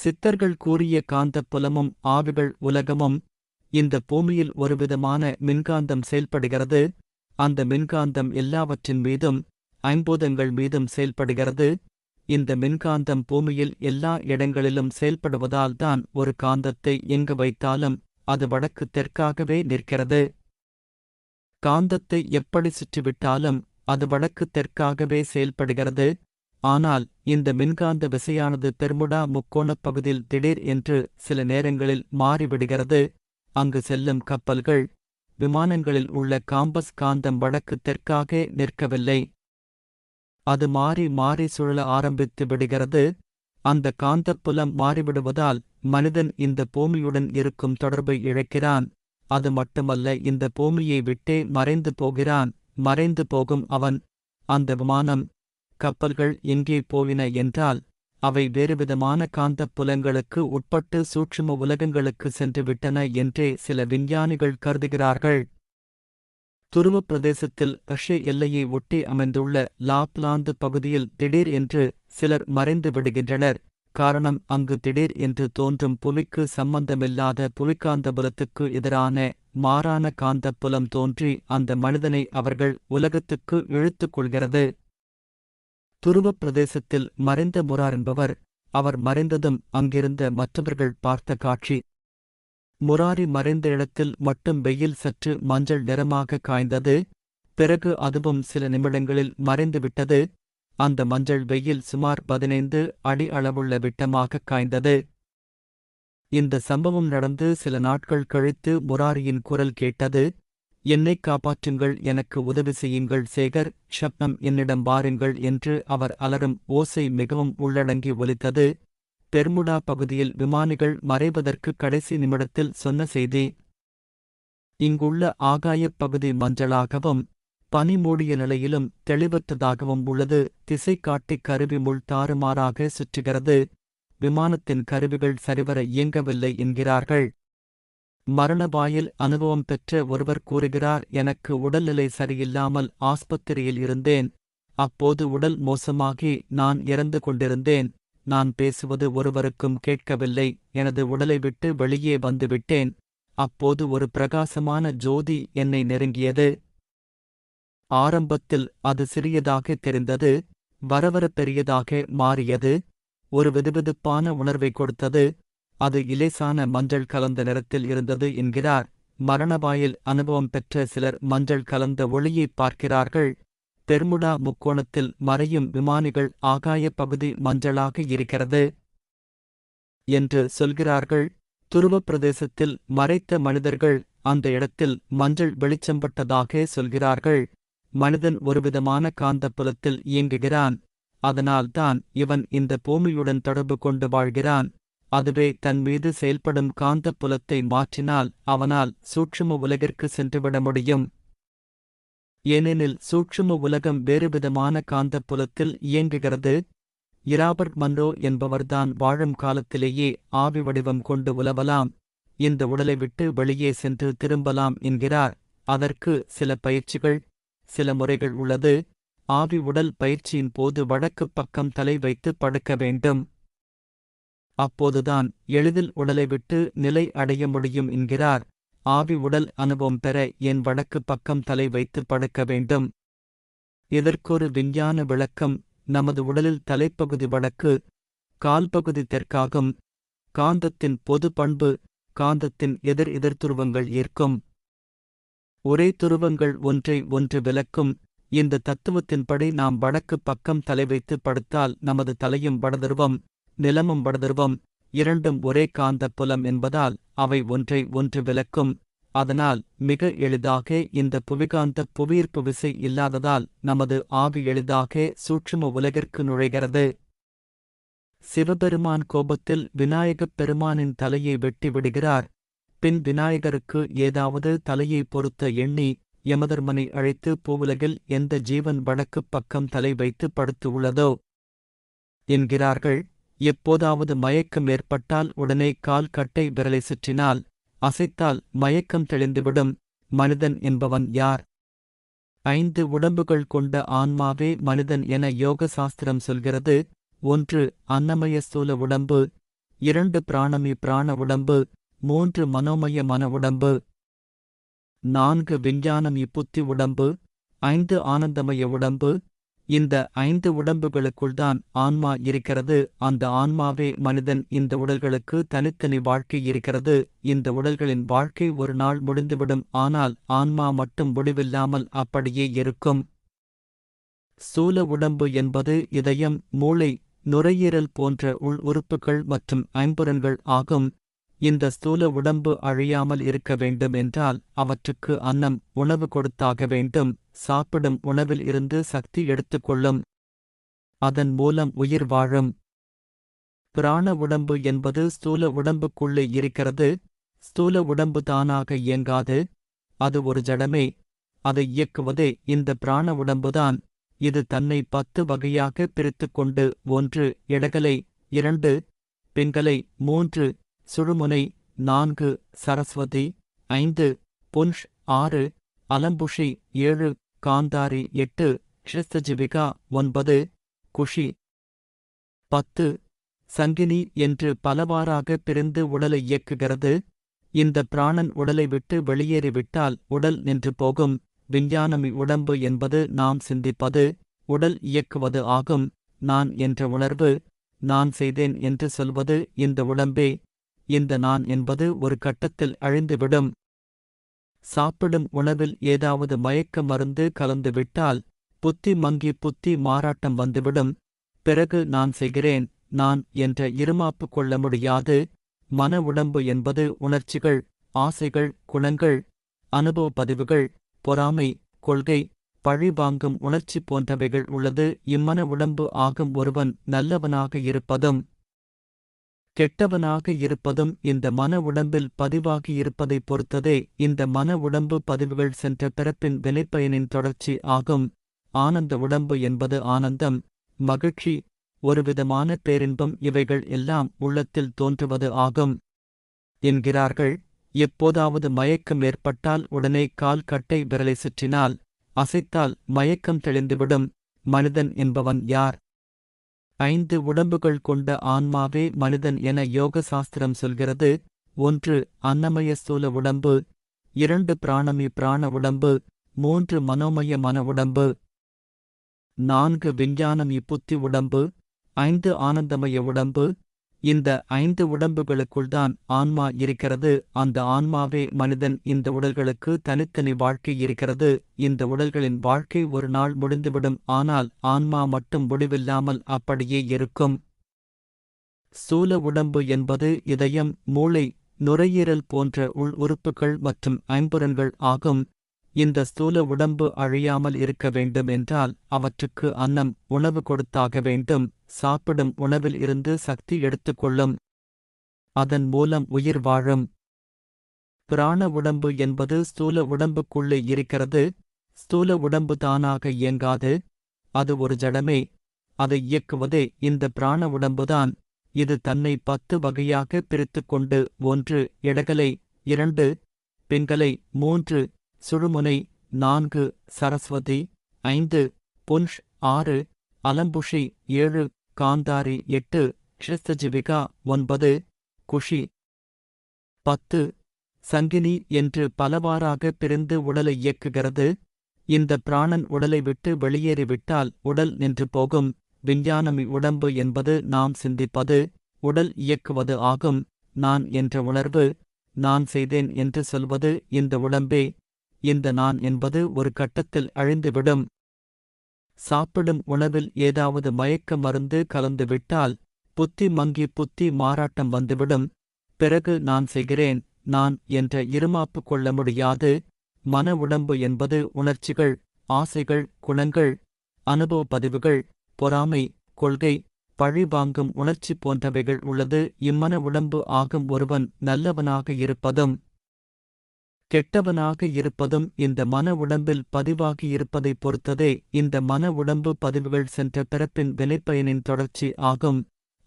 சித்தர்கள் கூறிய காந்தப் புலமும் ஆவிகள் உலகமும் இந்த பூமியில் ஒருவிதமான மின்காந்தம் செயல்படுகிறது. அந்த மின்காந்தம் எல்லாவற்றின் மீதும் ஐம்பூதங்கள் மீதும் செயல்படுகிறது. இந்த மின்காந்தம் பூமியில் எல்லா இடங்களிலும் செயல்படுவதால் தான் ஒரு காந்தத்தை எங்கு வைத்தாலும் அது வடக்கு தெற்காகவே நிற்கிறது. காந்தத்தை எப்படி சுற்றிவிட்டாலும் அது வடக்கு தெற்காகவே செயல்படுகிறது. ஆனால் இந்த மின்காந்த விசையானது பெர்முடா முக்கோணப் பகுதியில் திடீர் என்று சில நேரங்களில் மாறிவிடுகிறது. அங்கு செல்லும் கப்பல்கள் விமானங்களில் உள்ள காம்பஸ் காந்தம் வடக்கு தெற்காக நிற்கவில்லை. அது மாறி மாறி சுழல ஆரம்பித்து விடுகிறது. அந்த காந்தப்புலம் மாறிவிடுவதால் மனிதன் இந்த பூமியுடன் இருக்கும் தொடர்பை இழக்கிறான். அது மட்டுமல்ல இந்த பூமியை விட்டே மறைந்து போகிறான். மறைந்து போகும் அவன். அந்த விமானம் கப்பல்கள் எங்கே போயின என்றால் அவை வேறுவிதமான காந்தப் புலங்களுக்கு உட்பட்டு சூட்சும உலகங்களுக்கு சென்று விட்டன என்றே சில விஞ்ஞானிகள் கருதுகிறார்கள். துருவப் பிரதேசத்தில் ரஷ்ய எல்லையை ஒட்டி அமைந்துள்ள லாப்லாந்து பகுதியில் திடீர் என்று சிலர் மறைந்து விடுகின்றனர். காரணம் அங்கு திடீர் என்று தோன்றும் புவிக்கு சம்பந்தமில்லாத புலிக்காந்த புலத்துக்கு எதிரான மாறான காந்தப் புலம் தோன்றி அந்த மனிதனை அவர்கள் உலகத்துக்கு இழுத்துக் கொள்கிறது. துருவப் பிரதேசத்தில் மறைந்த முரார் என்பவர் அவர் மறைந்ததும் அங்கிருந்த மற்றவர்கள் பார்த்த காட்சி. முராரி மறைந்த இடத்தில் மட்டும் வெயில் சற்று மஞ்சள் நிறமாக காய்ந்தது பிறகு அதுவும் சில நிமிடங்களில் மறைந்துவிட்டது அந்த மஞ்சள் வெயில் சுமார் பதினைந்து அடி அளவுள்ள விட்டமாக காய்ந்தது. இந்த சம்பவம் நடந்து சில நாட்கள் கழித்து முராரியின் குரல் கேட்டது. என்னை காப்பாற்றுங்கள் எனக்கு உதவி செய்யுங்கள் சேகர் ஷப்னம் என்னிடம் வாருங்கள் என்று அவர் அலரும் ஓசை மிகவும் உள்ளடங்கி ஒலித்தது. பெர்முடா பகுதியில் விமானிகள் மறைவதற்கு கடைசி நிமிடத்தில் சொன்ன செய்தி இங்குள்ள ஆகாயப் பகுதி மஞ்சளாகவும் பனி மூடிய நிலையிலும் தெளிவற்றதாகவும் உள்ளது. திசை காட்டி கருவி முள் தாறுமாறாக சுற்றுகிறது. விமானத்தின் கருவிகள் சரிவர இயங்கவில்லை என்கிறார்கள். மரணவாயில் அனுபவம் பெற்ற ஒருவர் கூறுகிறார் எனக்கு உடல்நிலை சரியில்லாமல் ஆஸ்பத்திரியில் இருந்தேன். அப்போது உடல் மோசமாகி நான் இறந்து கொண்டிருந்தேன். நான் பேசுவது ஒருவருக்கும் கேட்கவில்லை. எனது உடலை விட்டு வெளியே வந்துவிட்டேன் அப்போது ஒரு பிரகாசமான ஜோதி என்னை நெருங்கியது. ஆரம்பத்தில் அது சிறியதாக தெரிந்தது. வரவர பெரியதாக மாறியது. ஒரு வெதுவெதுப்பான உணர்வை கொடுத்தது. அது இலேசான மஞ்சள் கலந்த நிறத்தில் இருந்தது என்கிறார். மரணவாயில் அனுபவம் பெற்ற சிலர் மஞ்சள் கலந்த ஒளியை பார்க்கிறார்கள். பெர்முடா முக்கோணத்தில் மறையும் விமானிகள் ஆகாய பகுதி மஞ்சளாக இருக்கிறது என்று சொல்கிறார்கள். துருவப் பிரதேசத்தில் மறைத்த மனிதர்கள் அந்த இடத்தில் மஞ்சள் வெளிச்சம்பட்டதாக சொல்கிறார்கள். மனிதன் ஒருவிதமான காந்தப்புலத்தில் இயங்குகிறான். அதனால்தான் இவன் இந்த பூமியுடன் தொடர்பு கொண்டு வாழ்கிறான். அதுவே தன் மீது செயல்படும் காந்தப் புலத்தை மாற்றினால் அவனால் சூட்சும உலகிற்கு சென்றுவிட முடியும். ஏனெனில் சூட்சும உலகம் வேறுவிதமான காந்தப் புலத்தில் இயங்குகிறது. இராபர்ட் மன்றோ என்பவர்தான் வாழும் காலத்திலேயே ஆவி வடிவம் கொண்டு உலவலாம். இந்த உடலை விட்டு வெளியே சென்று திரும்பலாம் என்கிறார். அதற்கு சில பயிற்சிகள் சில முறைகள் உள்ளது. ஆவி உடல் பயிற்சியின் போது வடக்குப் பக்கம் தலை வைத்து படுக்க வேண்டும். அப்போதுதான் எளிதில் உடலை விட்டு நிலை அடைய முடியும் என்கிறார். ஆவி உடல் அனுபவம் பெற என் வடக்கு பக்கம் தலை வைத்து படுக்க வேண்டும். இதற்கொரு விஞ்ஞான விளக்கம் நமது உடலில் தலைப்பகுதி வடக்கு கால்பகுதி தெற்காகும். காந்தத்தின் பொது பண்பு காந்தத்தின் எதிர் எதிர் துருவங்கள் ஏற்கும் ஒரே துருவங்கள் ஒன்றை ஒன்று விலக்கும் இந்த தத்துவத்தின்படி நாம் வடக்கு பக்கம் தலை வைத்து படுத்தால் நமது தலையும் வடதுருவம் நிலமும் வடதுருவம் இரண்டும் ஒரே காந்த புலம் என்பதால் அவை ஒன்றை ஒன்று விலக்கும் அதனால் மிக எளிதாக இந்த புவிகாந்த புவியீர்ப்பு விசை இல்லாததால் நமது ஆவி எளிதாக சூட்சும உலகிற்கு நுழைகிறது. சிவபெருமான் கோபத்தில் விநாயகப் பெருமானின் தலையை வெட்டி விடுகிறார். பின் விநாயகருக்கு ஏதாவது தலையை பொருத்த எண்ணி யமதர்மனை அழைத்து பூவுலகில் எந்த ஜீவன் வடக்குப் பக்கம் தலை வைத்து படுத்து உள்ளதோ? என்கிறார்கள். எப்போதாவது மயக்கம் ஏற்பட்டால் உடனே கால் கட்டை விரலை சுற்றினால் அசைத்தால் மயக்கம் தெளிந்துவிடும். மனிதன் என்பவன் யார்? ஐந்து உடம்புகள் கொண்ட ஆன்மாவே மனிதன் என யோக சாஸ்திரம் சொல்கிறது. ஒன்று அன்னமய ஸ்தூல உடம்பு. இரண்டு பிராணமி பிராண உடம்பு. மூன்று மனோமய மன உடம்பு. நான்கு விஞ்ஞானமி புத்தி உடம்பு. ஐந்து ஆனந்தமய உடம்பு. இந்த ஐந்து உடம்புகளுக்குள்தான் ஆன்மா இருக்கிறது. அந்த ஆன்மாவே மனிதன் இந்த உடல்களுக்கு தனித்தனி வாழ்க்கை இருக்கிறது. இந்த உடல்களின் வாழ்க்கை ஒரு நாள் முடிந்துவிடும். ஆனால் ஆன்மா மட்டும் முடிவில்லாமல் அப்படியே இருக்கும். சூல உடம்பு என்பது இதயம் மூளை நுரையீரல் போன்ற உள் உறுப்புகள் மற்றும் ஐம்புலன்கள் ஆகும். இந்த ஸ்தூல உடம்பு அழியாமல் இருக்க வேண்டும் என்றால் அவற்றுக்கு அன்னம் உணவு கொடுத்தாக வேண்டும். சாப்பிடும் உணவில் இருந்து சக்தி எடுத்துக்கொள்ளும் அதன் மூலம் உயிர் வாழும். பிராண உடம்பு என்பது ஸ்தூல உடம்புக்குள்ளே இருக்கிறது. ஸ்தூல உடம்பு தானாக இயங்காது. அது ஒரு ஜடமே. அதை இயக்குவதே இந்த பிராண உடம்புதான். இது தன்னை பத்து வகையாக பிரித்துக்கொண்டு ஒன்று இடகலை இரண்டு பெண்களை மூன்று சுழுமுனை நான்கு சரஸ்வதி ஐந்து புன்ஷ் ஆறு அலம்புஷி ஏழு காந்தாரி எட்டு க்ஷிஸ்தஜிவிகா ஒன்பது குஷி பத்து. சங்கினி என்று பலவாறாக பிரிந்து உடலை இயக்குகிறது. இந்த பிராணன் உடலை விட்டு வெளியேறிவிட்டால் உடல் நின்று போகும். விஞ்ஞானமி உடம்பு என்பது நாம் சிந்திப்பது உடல் இயக்குவது ஆகும். நான் என்ற உணர்வு நான் செய்தேன் என்று சொல்வது இந்த உடம்பே. இந்த நான் என்பது ஒரு கட்டத்தில் அழிந்துவிடும். சாப்பிடும் உணவில் ஏதாவது மயக்க மருந்து கலந்துவிட்டால் புத்தி மங்கி புத்தி மாறாட்டம் வந்துவிடும். பிறகு நான் செய்கிறேன் நான் என்ற இருமாப்பு கொள்ள முடியாது. மன உடம்பு என்பது உணர்ச்சிகள் ஆசைகள் குணங்கள் அனுபவ பதிவுகள் பொறாமை கொள்கை பழிவாங்கும் உணர்ச்சி போன்றவைகள் உள்ளது. இம்மன உடம்பு ஆகும் ஒருவன் நல்லவனாக இருப்பதும் கெட்டவனாக இருப்பதும் இந்த மன உடம்பில் பதிவாகி இருப்பதைப் பொறுத்ததே இந்த மன உடம்பு பதிவுகள் சென்ற பிறப்பின் வினைப்பயனின் தொடர்ச்சி ஆகும். ஆனந்த உடம்பு என்பது ஆனந்தம் மகிழ்ச்சி ஒருவிதமான பேரின்பம் இவைகள் எல்லாம் உள்ளத்தில் தோன்றுவது ஆகும். என்கிறார்கள் எப்போதாவது மயக்கம் ஏற்பட்டால் உடனே கால் கட்டை விரலை சுற்றினால் அசைத்தால் மயக்கம் தெளிந்துவிடும். மனிதன் என்பவன் யார்? ஐந்து உடம்புகள் கொண்ட ஆன்மாவே மனிதன் என யோக சாஸ்திரம் சொல்கிறது. ஒன்று அன்னமய ஸ்தூல உடம்பு. இரண்டு பிராணமி பிராண உடம்பு. மூன்று மனோமய மன உடம்பு. நான்கு விஞ்ஞானமி புத்தி உடம்பு. ஐந்து ஆனந்தமய உடம்பு. இந்த ஐந்து உடம்புகளுக்குள்தான் ஆன்மா இருக்கிறது. அந்த ஆன்மாவே மனிதன் இந்த உடல்களுக்கு தனித்தனி வாழ்க்கை இருக்கிறது. இந்த உடல்களின் வாழ்க்கை ஒரு நாள் முடிந்துவிடும். ஆனால் ஆன்மா மட்டும் முடிவில்லாமல் அப்படியே இருக்கும். சூல உடம்பு என்பது இதயம் மூளை நுரையீரல் போன்ற உள் உறுப்புகள் மற்றும் ஐம்புலன்கள் ஆகும். இந்த ஸ்தூல உடம்பு அழியாமல் இருக்க வேண்டும் என்றால் அவற்றுக்கு அன்னம் உணவு கொடுத்தாக வேண்டும். சாப்பிடும் உணவில் இருந்து சக்தி எடுத்துக்கொள்ளும். அதன் மூலம் உயிர் வாழும். பிராண உடம்பு என்பது ஸ்தூல உடம்புக்குள்ளே இருக்கிறது. ஸ்தூல உடம்பு தானாக இயங்காது. அது ஒரு ஜடமே. அதை இயக்குவதே இந்த பிராண உடம்புதான். இது தன்னை பத்து வகையாக பிரித்துக்கொண்டு ஒன்று இடகலை இரண்டு பெண்களை மூன்று சுழுமுனை நான்கு சரஸ்வதி ஐந்து புன்ஷ் ஆறு அலம்புஷி ஏழு காந்தாரி எட்டு க்ஷிஸ்தஜிவிகா ஒன்பது குஷி பத்து. சங்கினி என்று பலவாறாக பிரிந்து உடலை இயக்குகிறது. இந்த பிராணன் உடலை விட்டு வெளியேறிவிட்டால் உடல் நின்று போகும். விஞ்ஞானமி உடம்பு என்பது நாம் சிந்திப்பது உடல் இயக்குவது ஆகும். நான் என்ற உணர்வு நான் செய்தேன் என்று சொல்வது இந்த உடம்பே. இந்த நான் என்பது ஒரு கட்டத்தில் அழிந்துவிடும். சாப்பிடும் உணவில் ஏதாவது மயக்க மருந்து கலந்துவிட்டால் புத்தி மங்கி புத்தி மாறாட்டம் வந்துவிடும். பிறகு நான் செய்கிறேன் நான் என்ற இருமாப்பு கொள்ள முடியாது. மன உடம்பு என்பது உணர்ச்சிகள் ஆசைகள் குணங்கள் அனுபவ பதிவுகள் பொறாமை கொள்கை பழிவாங்கும் உணர்ச்சி போன்றவைகள் உள்ளது. இம்மன உடம்பு ஆகும் ஒருவன் நல்லவனாக இருப்பதும் கெட்டவனாக இருப்பதும் இந்த மன உடம்பில் பதிவாகி இருப்பதைப் பொறுத்ததே இந்த மன உடம்பு பதிவுகள் சென்ற பிறப்பின் வினைப்பயனின் தொடர்ச்சி ஆகும்.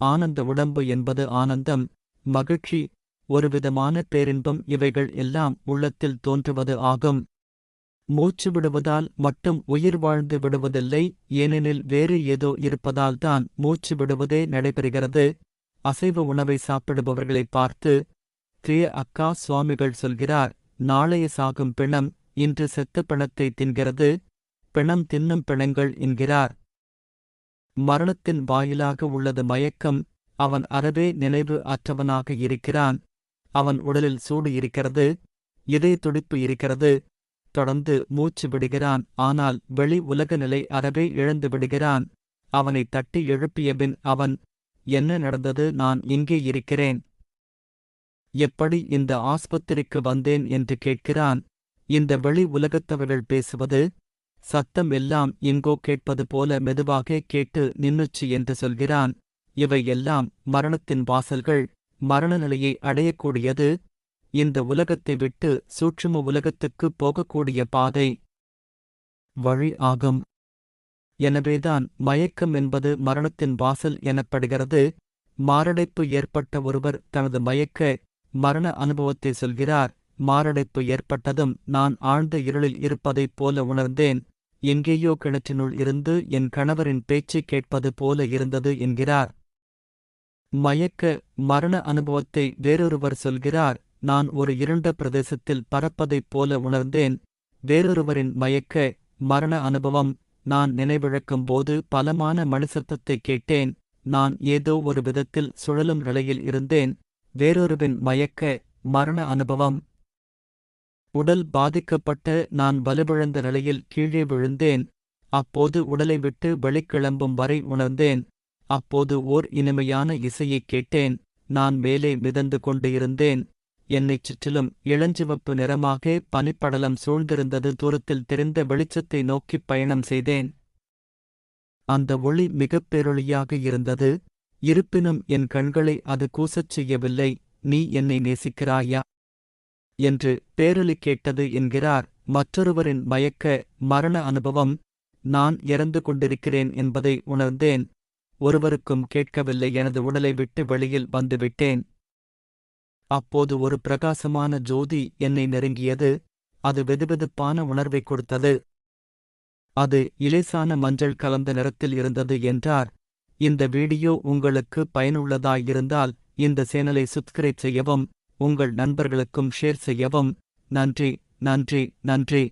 ஆனந்த உடம்பு என்பது ஆனந்தம் மகிழ்ச்சி ஒருவிதமான பேரின்பம் இவைகள் எல்லாம் உள்ளத்தில் தோன்றுவது ஆகும். மூச்சு விடுவதால் மட்டும் உயிர் வாழ்ந்து விடுவதில்லை ஏனெனில் வேறு ஏதோ இருப்பதால்தான் மூச்சு விடுவதே நடைபெறுகிறது. அசைவ உணவை சாப்பிடுபவர்களை பார்த்து திரிய அக்கா சுவாமிகள் சொல்கிறார் நாளைய சாகும் பிணம் இன்று செத்த பிணத்தை தின்கிறது பிணம் தின்னும் பிணங்கள் என்கிறார். மரணத்தின் வாயிலாக உள்ளது மயக்கம் அவன் அறவே நினைவு அற்றவனாக இருக்கிறான். அவன் உடலில் சூடு இருக்கிறது இதய துடிப்பு இருக்கிறது. தொடர்ந்து மூச்சு விடுகிறான் ஆனால் வெளி உலக நிலை அறவே இழந்து விடுகிறான். அவனை தட்டி எழுப்பியபின் அவன் என்ன நடந்தது? நான் இங்கே இருக்கிறேன்? எப்படி இந்த ஆஸ்பத்திரிக்கு வந்தேன் என்று கேட்கிறான்? இந்த வெளி உலகத்தவர்கள் பேசுவது சத்தம் எல்லாம் எங்கோ கேட்பது போல மெதுவாக கேட்டு நின்னுச்சு என்று சொல்கிறான். இவை எல்லாம் மரணத்தின் வாசல்கள் மரண நிலையை அடையக்கூடியது. இந்த உலகத்தை விட்டு சூட்சும உலகத்துக்கு போகக்கூடிய பாதை. வழி ஆகும். எனவேதான் மயக்கம் என்பது மரணத்தின் வாசல் எனப்படுகிறது. மாரடைப்பு ஏற்பட்ட ஒருவர் தனது மயக்க மரண அனுபவத்தை சொல்கிறார் மாரடைப்பு ஏற்பட்டதும் நான் ஆழ்ந்த இருளில் இருப்பதைப் போல உணர்ந்தேன் எங்கேயோ கிணற்றினுள் இருந்து என் கணவரின் பேச்சைக் கேட்பது போல இருந்தது என்கிறார். மயக்க மரண அனுபவத்தை வேறொருவர் சொல்கிறார் நான் ஒரு இருண்ட பிரதேசத்தில் பறப்பதைப் போல உணர்ந்தேன் வேறொருவரின் மயக்க மரண அனுபவம் நான் நினைவிழக்கும் போது பலமான மனுசத்தத்தை கேட்டேன் நான் ஏதோ ஒரு விதத்தில் சுழலும் நிலையில் இருந்தேன் வேறொருவின் மயக்க மரண அனுபவம். உடல் பாதிக்கப்பட்ட நான் வலுவிழந்த நிலையில் கீழே விழுந்தேன். அப்போது உடலை விட்டு வெளிக்கிளம்பும் வரை உணர்ந்தேன். அப்போது ஓர் இனிமையான இசையைக் கேட்டேன். நான் மேலே மிதந்து கொண்டு இருந்தேன் என்னைச் சுற்றிலும் இளஞ்சிவப்பு நிறமாக பனிப்படலம் சூழ்ந்திருந்தது. தூரத்தில் தெரிந்த வெளிச்சத்தை நோக்கிப் பயணம் செய்தேன். அந்த ஒளி மிகப் பேரொளியாக இருந்தது. இருப்பினும் என் கண்களை அது கூசச் செய்யவில்லை நீ என்னை நேசிக்கிறாயா? என்று பேரலி கேட்டது என்கிறார் மற்றொருவரின் மயக்க மரண அனுபவம் நான் இறந்து கொண்டிருக்கிறேன் என்பதை உணர்ந்தேன். ஒருவருக்கும் கேட்கவில்லை எனது உடலை விட்டு வெளியில் வந்துவிட்டேன் அப்போது ஒரு பிரகாசமான ஜோதி என்னை நெருங்கியது அது வெதுவெதுப்பான உணர்வை கொடுத்தது. அது இலேசான மஞ்சள் கலந்த நிறத்தில் இருந்தது என்றார் இந்த வீடியோ உங்களுக்கு பயனுள்ளதாயிருந்தால் இந்த சேனலை சப்ஸ்கிரைப் செய்யவும் உங்கள் நண்பர்களுக்கும் ஷேர் செய்யவும். நன்றி நன்றி நன்றி.